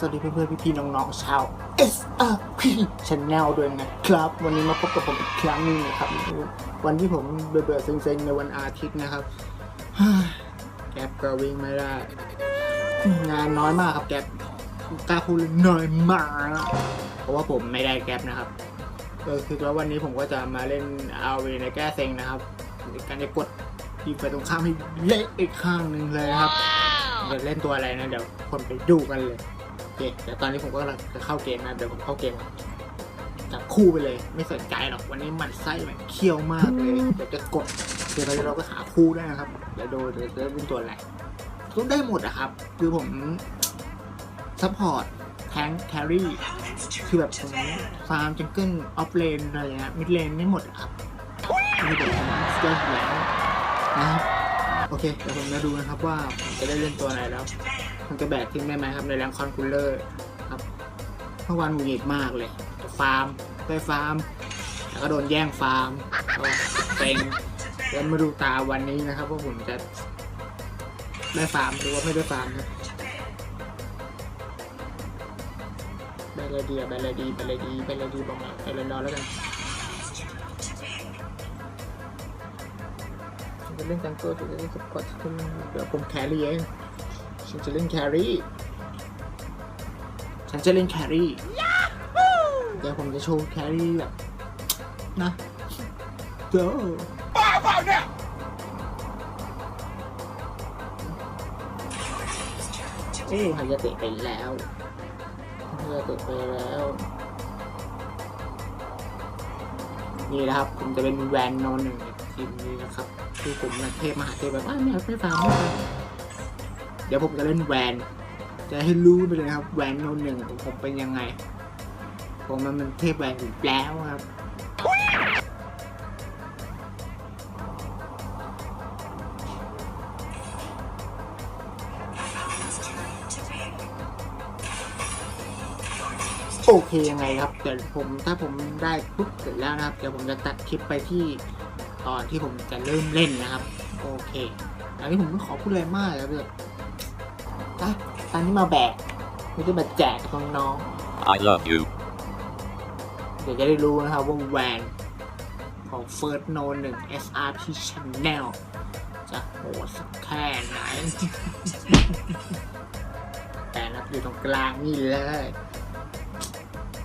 สวัสดีเพื่อนๆพี่ๆน้องๆชาว SRP Channel ด้วยนะครับ วันนี้มาพบกับผมอีกครั้งหนึงนะครับ วันที่ผมเบื่อๆเซ็งๆในวันอาทิตย์นะครับแก๊ปก็วิ่งไม่ได้ งานน้อยมากครับแก๊ปกล้าพูดเลยน้อยมาก เพราะว่าผมไม่ได้แก๊ปนะครับเออคือว่าวันนี้ผมก็จะมาเล่นเอาวในแก้เซ็งนะครับการจะกดทีมไปตรงข้ามให้เละอีกข้างหนึ่งเลยครับจะเล่นตัวอะไรนะ เดี๋ยวคนไปดูกันเลย โอเคเดี๋ยวตอนนี้ผมก็กำลังจะเข้าเกมนะเดี๋ยวผมเข้าเกมจับคู่ไปเลย ไม่สนใจหรอกวันนี้มันไส้มันเคี่ยวมากเลยเดี๋ยวจะกดเดี๋ยวเราก็หาคู่ได้นะครับเดี๋ยวดูเดี๋ยวจะเป็นตัวอะไรทุกได้หมดอะครับ คือผมซัพพอร์ตแทงแครี่คือแบบผมฟาร์มจังเกิลออฟเลนอะไรเงี้ยมิดเลนไม่หมดอะครับมีแต่ผมสเกลอยู่แล้วนะครับโอเคเดี๋ยวผมจะดูนะครับว่าผมจะได้เล่นตัวไหนแล้ว มันจะแบกทิ้งได้ไหมครับในแรงคอนคูลเลอร์ครับเมื่อวานหงุดหงิดมากเลยฟาร์มไปฟาร์มแล้วก็โดนแย่งฟาร์มเซ็งเดี๋ยวมาดูตาวันนี้นะครับว่าผมจะได้ฟาร์มหรือว่าไม่ได้ฟาร์มครับไปเลยดีอะไปเลยดีไปเลยดีไปเลยดีบอกแล้วไปเลยนอนแล้วกันจะเล่นจังเกิลจะเล่นสปอร์ตฉันเดี๋ยวผมแครี่เอง ฉันจะเล่นแครี่ฉันจะเล่นแครี่เดี๋ยวผมจะโชว์แครี่แบบนะเด้อบ้าเปล่าเนี่ยโอ้ฮายาเตะไปแล้วฮายาเตะไปแล้ว นี่นะครับ ผมจะเป็นแวนโนหนึ่งในทีมนี้นะครับ คือผมนะเทพมหาเทพแบบว่าไม่เอาไม่ฟังไม่ฟัง เดี๋ยวผมจะเล่นแวน จะให้รู้ไปเลยครับ แวนโนหนึ่งผมเป็นยังไง ผมมันเป็นเทพแวนอยู่แล้วครับโอเคยังไงครับเดี๋ยวผมถ้าผมได้ปุ๊บเสร็จแล้วนะครับเดี๋ยวผมจะตัดคลิปไปที่ตอนที่ผมจะเริ่มเล่นนะครับ โอเคอันนี้ผมไม่ขอพูดอะไรมากแล้วเพื่อ นตะตอนนี้มาแบกไม่ได้มาแจกกับน้อง I love you. ๆเดี๋ยวจะได้รู้นะครับว่าแวนของ First No 1 SRP Channel จะโหดสักแค่ไหน แต่นับอยู่ตรงกลางนี่เลย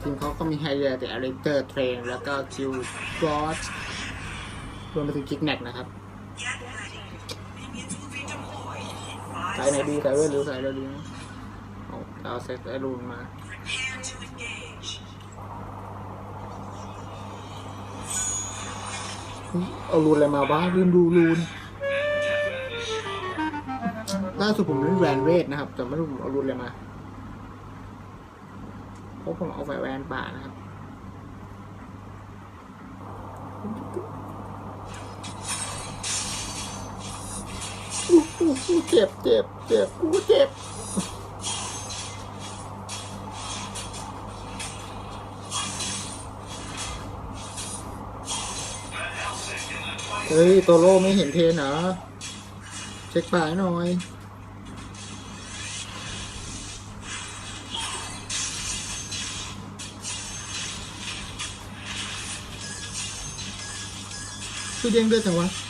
ทีมเขาก็มีไฮเ e อร์แต่อเลเตอร์เทรนแล้วก็คิวกอสรวมไปถึงคิกแน็กนะครับ สายไหนดีสายเวทหรือสายรดีนะเอาเอาเซตไอรูนมาเฮ้ยเอารูนอะไรมาบ้างลืมดูรูนล่าสุดผมเล่นแวนเวทนะครับ แต่ไม่รู้ผมเอารูนอะไรมาเพราะผมเอาไฟแวนป่านะครับ อู้อู้อู้ เจ็บเจ็บเจ็บกูเจ็บเฮ้ยโตโร่ไม่เห็นเทนเหรอเช็คป่าให้หน่อยคือเด้งด้วยจังวะ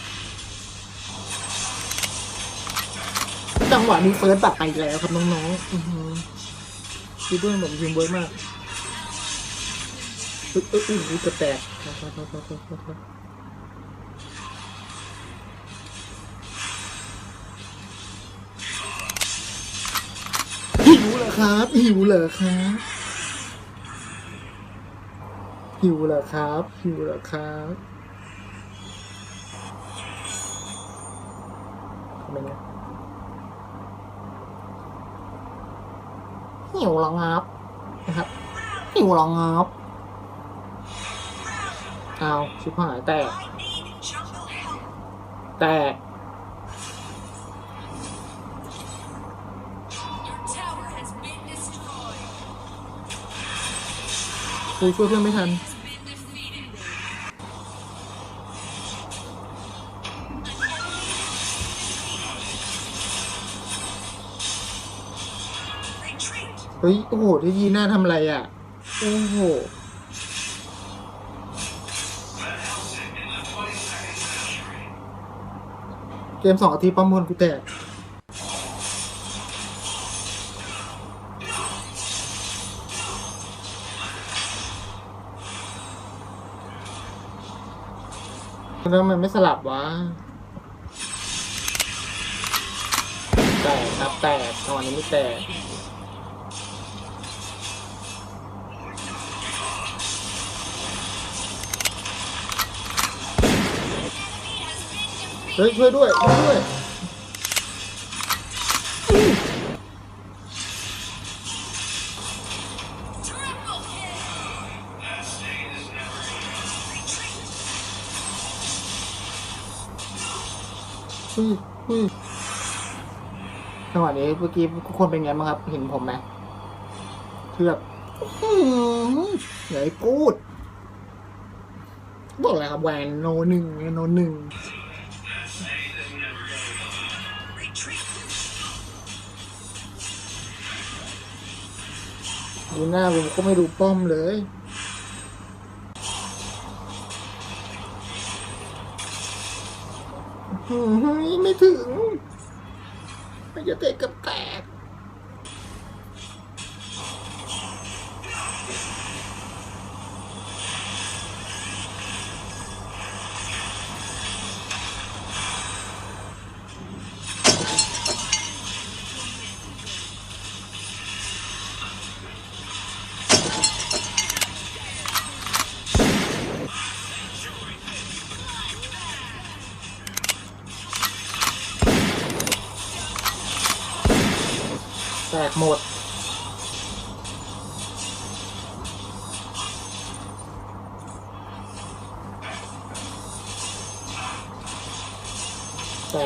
จังหวะนี้เฟิร์สตัดไปแล้วครับน้องๆอือหือคือเพื่อนผมยิงเวิร์กมากอึ๊บอึ๊บอึ๊บอึ๊บกระแตกโทษโทษโทษโทษโทษโทษโทษหิวเหรอครับหิวเหรอครับหิวเหรอครับหิวเหรอครับทำไมเนี่ย หิวแล้วงับนะครับหิวแล้วงับเอาชิบหายแตกแตก tower has been destroyed. กูช่วยเพื่อนไม่ทัน เฮ้ย โอ้โหที่ยีน่าทำอะไรอะ โอ้โห เกมสองอาทิตย์ประมวลกูแตก แล้วมันไม่สลับวะ แตกครับแตกตอนนี้ไม่แตก เฮ้ยช่วยด้วยช่วยด้วย Triple kill. เฮ้ยเฮ้ยจังหวะนี้เมื่อกี้ทุกคนเป็นไงบ้างครับ เห็นผมไหมคือแบบอื้อหืออย่าให้พูด บอกอะไรครับแวนโนหนึ่งโนหนึ่ง ดูหน้าผมก็ไม่ดูป้อมเลยหือไม่ถึง มันจะเตะกับแตก แตกหมด แต่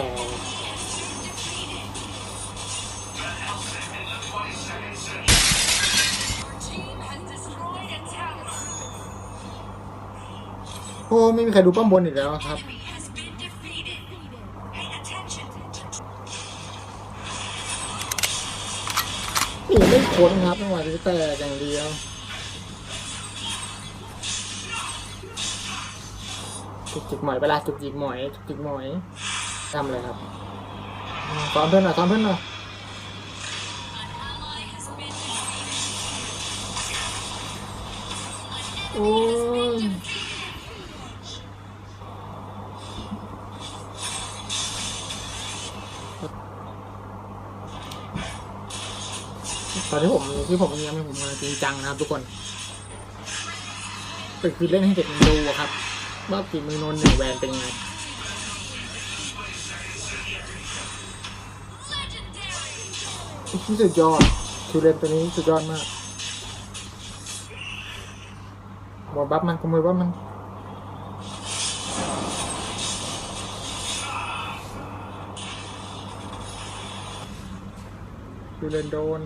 โอ้ ไม่มีใครดูป้อมบนอีกแล้วครับ นี่ไม่พ้นครับจังหวะที่แตกอย่างเดียวจุกจิกหมอยเวลาจุกจิกหมอยจุกจิกหมอยทำอะไรครับซ้อมเพื่อนหน่อยซ้อมเพื่อนหน่อยโอ้ย ตอนที่ผมที่ผมยังไม่ผมมาจริงจังนะครับ ทุกคนก็คือเล่นให้เด็กมันดูอะครับว่าฝีมือโนนหนึ่งแวนเป็นยังไงที่สุดยอดคิวเลนตัวนี้สุดยอดมากบอกบัฟมันขโมยบัฟมันคิวเลนโดน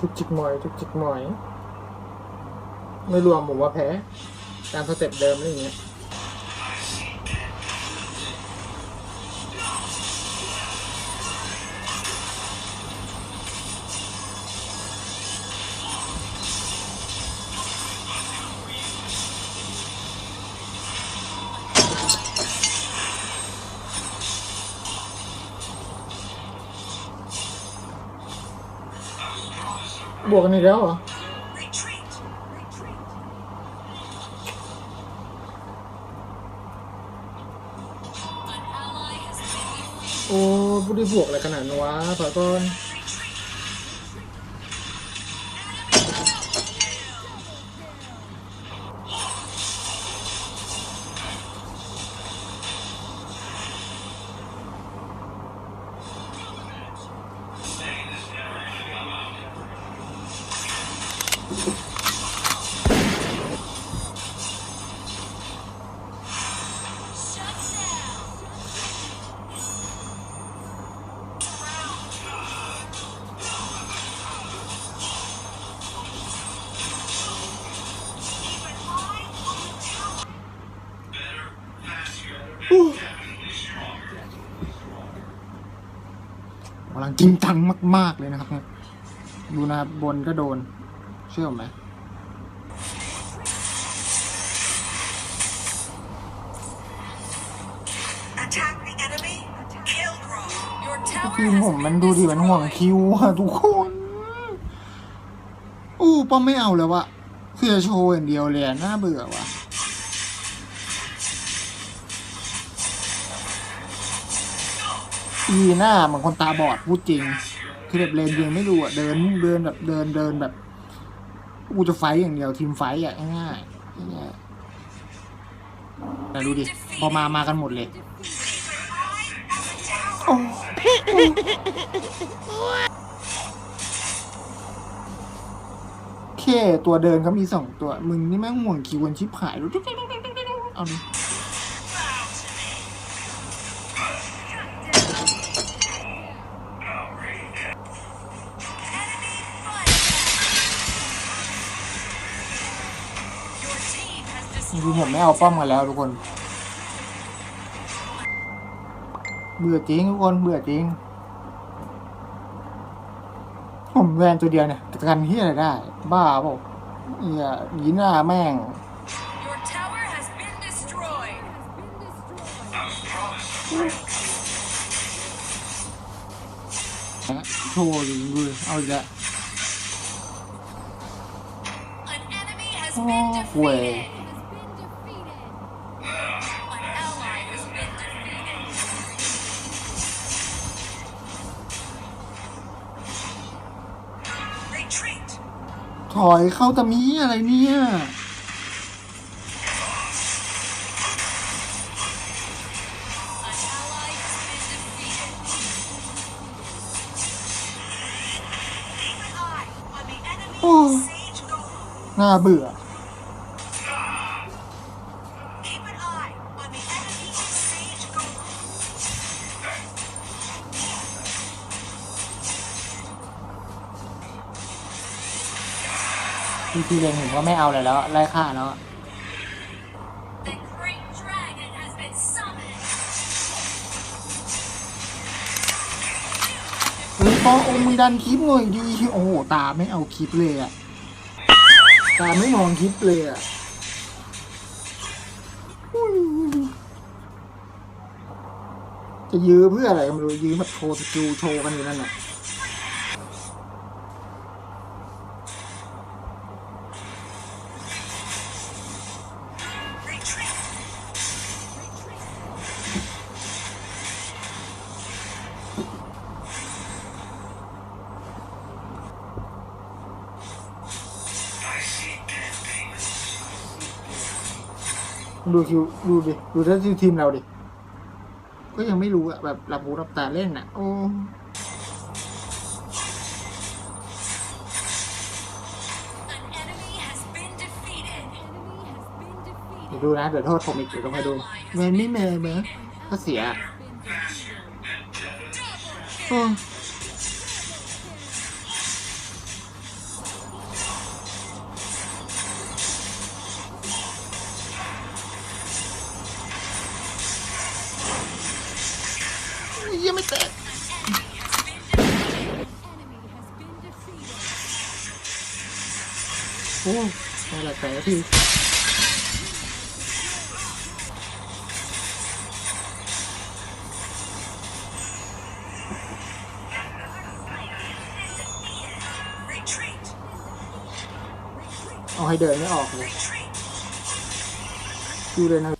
ทุกจิกหมอยทุกจิกหมอย ไม่รวมผมว่าแพ้ตามสเต็ปเดิมอะไรอย่างเงี้ย บวกกันอีกแล้วเหรอโอ้ผู้ได้บวกอะไรขนาดนั้นวะขอก่อน กำลังจริงจังมาก ๆ เลยนะครับเนี่ยดูนะครับบนก็โดน เชื่อผมไหม Attack the enemy. Kill Grove. Your ที tower ม has ผมมัน been ดูดิมันห่วง destroyed. คิวอะทุกคน อู้ป้อมไม่เอาแล้วอะคือจะโชว์อย่างเดียวเลยอะน่าเบื่อว่ะ อีหน้าเหมือนคนตาบอดพูดจริง คือแบบเลนเดียงไม่ดูอะเดินเดินแบบเดินเดินแบบกูจะไฟอย่างเดียวทีมไฟต์อะง่ายๆง่ายๆแต่ดูดิ พอมามากันหมดเลยโอ้เคตัวเดินเขามีสองตัว มึงนี่แม่งห่วงคิววันชิบหายดูเอาดิ has จริง destroyed. ๆผมไม่เอาป้อมกันแล้วทุกคน เบื่อจริงทุกคนเบื่อจริง ผมแวนตัวเดียวเนี่ยจะกันที่อะไรได้ บ้าเปล่าเอียยีหน้าแม่ง Your tower has been destroyed. โชว์ดิดูดิเอาอีกแล้ว An enemy has Oh, อยเข้าตะมีอะไรเนี่ย An ally has been defeated. Keep an eye on the enemy Oh. Sage Golem. น่าเบื่อ พี่เลงผมก็ไม่เอาเลยแล้วไล่ฆ่าแล้ว เฮ้ยปอโอมึงดันคลิปหน่อยดี โอ้โห ตาไม่เอาคลิปเลยอะตาไม่มองคลิปเลยอะจะยื้อเพื่ออะไรก็ไม่รู้ยื้อแบบโชว์สกิลโชว์กันอยู่นั่นแหละ ดูคิวดูดิดูถ้าทีมเราดิ ก็ยังไม่รู้อะแบบรับหูรับตาเล่นอะโอ้ An enemy has been defeated. เดี๋ยวดูนะ เดี๋ยวโทษผมอีกเดี๋ยวต้องไปดูเมนไม่เมนเมนก็เสียโอ้ ให้เดินไม่ออกเลยดูเลยนะ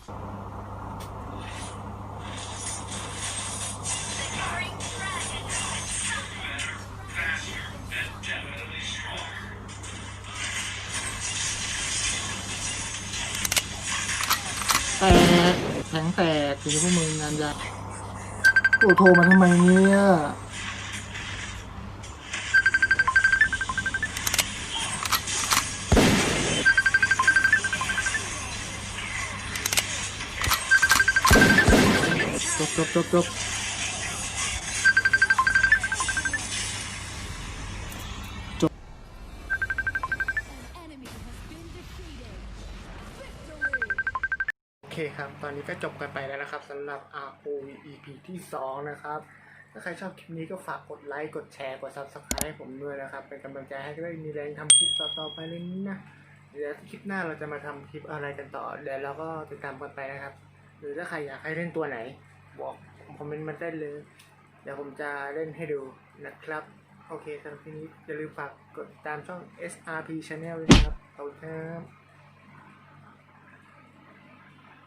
แตกแข็งแตกถึงพวกมึงงานยากโอ้โทรมาทำไมเนี่ย จบจบจบจบโอเคครับ ตอนนี้ก็จบกันไปแล้วนะครับสำหรับ ROV EP ที่ 2 นะครับ ถ้าใครชอบคลิปนี้ก็ฝากกดไลค์ กดแชร์ กด Subscribe ให้ผมด้วยนะครับ เป็นกำลังใจให้ได้มีแรงทำคลิปต่อๆไปเลยนะเดี๋ยวคลิปหน้าเราจะมาทำคลิปอะไรกันต่อเดี๋ยวเราก็ติดตามกันไปนะครับ หรือถ้าใครอยากให้เล่นตัวไหน บอกคอมเมนต์มาได้เลย เดี๋ยวผมจะเล่นให้ดูนะครับ โอเคสำหรับทีนี้อย่าลืมฝากกดติดตามช่อง SRP Channel ด้วยนะครับขอบคุณครับ